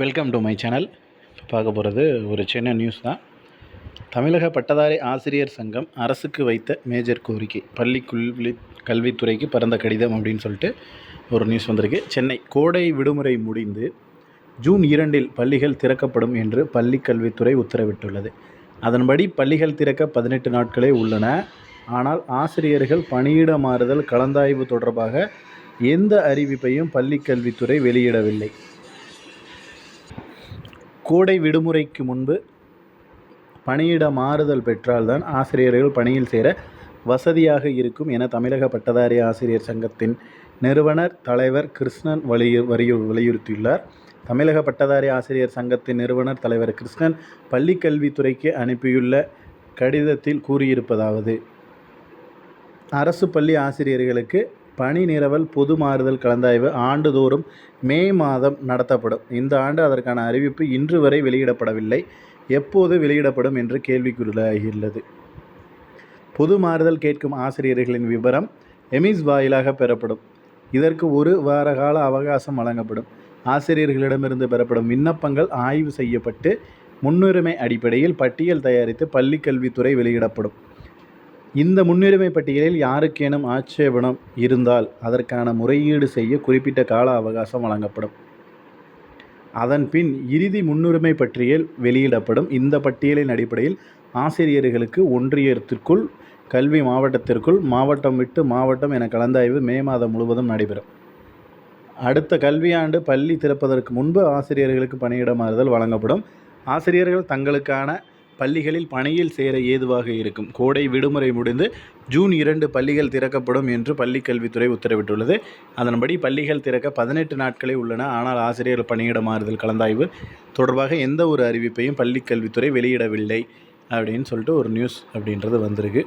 Welcome to my channel பார்க்க போகிறது ஒரு சின்ன நியூஸ் தான். தமிழக பட்டதாரி ஆசிரியர் சங்கம் அரசுக்கு வைத்த மேஜர் கோரிக்கை பள்ளி கல்வி கல்வித்துறைக்கு பரந்த கடிதம் அப்படின்னு சொல்லிட்டு ஒரு நியூஸ் வந்திருக்கு. சென்னை கோடை விடுமுறை முடிந்து ஜூன் இரண்டில் பள்ளிகள் திறக்கப்படும் என்று பள்ளி கல்வித்துறை உத்தரவிட்டுள்ளது. அதன்படி பள்ளிகள் திறக்க பதினெட்டு நாட்களே உள்ளன. ஆனால் ஆசிரியர்கள் பணியிட மாறுதல் கலந்தாய்வு தொடர்பாக எந்த அறிவிப்பையும் பள்ளிக்கல்வித்துறை வெளியிடவில்லை. கோடை விடுமுறைக்கு முன்பு பணியிட மாறுதல் பெற்றால்தான் ஆசிரியர்கள் பணியில் சேர வசதியாக இருக்கும் என தமிழக பட்டதாரி ஆசிரியர் சங்கத்தின் நிறுவனர் தலைவர் கிருஷ்ணன் வலியு வலியு வலியுறுத்தியுள்ளார். தமிழக பட்டதாரி ஆசிரியர் சங்கத்தின் நிறுவனர் தலைவர் கிருஷ்ணன் பள்ளிக்கல்வித்துறைக்கு அனுப்பியுள்ள கடிதத்தில் கூறியிருப்பதாவது அரசு பள்ளி ஆசிரியர்களுக்கு பணி நிரவல் பொது மாறுதல் கலந்தாய்வு ஆண்டுதோறும் மே மாதம் நடத்தப்படும். இந்த ஆண்டு அதற்கான அறிவிப்பு இன்று வரை வெளியிடப்படவில்லை. எப்போது வெளியிடப்படும் என்று கேள்விக்குள்ளாகியுள்ளது பொது மாறுதல் கேட்கும் ஆசிரியர்களின் விவரம் எமிஸ் வாயிலாக பெறப்படும். இதற்கு ஒரு வார கால அவகாசம் வழங்கப்படும். ஆசிரியர்களிடமிருந்து பெறப்படும் விண்ணப்பங்கள் ஆய்வு செய்யப்பட்டு முன்னுரிமை அடிப்படையில் பட்டியல் தயாரித்து பள்ளிக் கல்வித்துறை வெளியிடப்படும். இந்த முன்னுரிமை பட்டியலில் யாருக்கேனும் ஆட்சேபணம் இருந்தால் அதற்கான முறையீடு செய்ய குறிப்பிட்ட கால அவகாசம் வழங்கப்படும். அதன் பின் இறுதி முன்னுரிமை பட்டியல் வெளியிடப்படும். இந்த பட்டியலின் அடிப்படையில் ஆசிரியர்களுக்கு ஒன்றியத்திற்குள் கல்வி மாவட்டத்திற்குள் மாவட்டம் விட்டு மாவட்டம் என கலந்தாய்வு மே மாதம் முழுவதும் நடைபெறும். அடுத்த கல்வியாண்டு பள்ளி திறப்பதற்கு முன்பு ஆசிரியர்களுக்கு பணியிடமாறுதல் வழங்கப்படும். ஆசிரியர்கள் தங்களுக்கான பள்ளிகளில் பணியில் சேர ஏதுவாக இருக்கும். கோடை விடுமுறை முடிந்து ஜூன் இரண்டு பள்ளிகள் திறக்கப்படும் என்று பள்ளிக் கல்வித்துறை உத்தரவிட்டுள்ளது. அதன்படி பள்ளிகள் திறக்க பதினெட்டு நாட்களே உள்ளன. ஆனால் ஆசிரியர் பணியிட மாறுதல் கலந்தாய்வு தொடர்பாக எந்த ஒரு அறிவிப்பையும் பள்ளிக் கல்வித்துறை வெளியிடவில்லை அப்படின்னு சொல்லிட்டு ஒரு நியூஸ் அப்படின்றது வந்திருக்கு.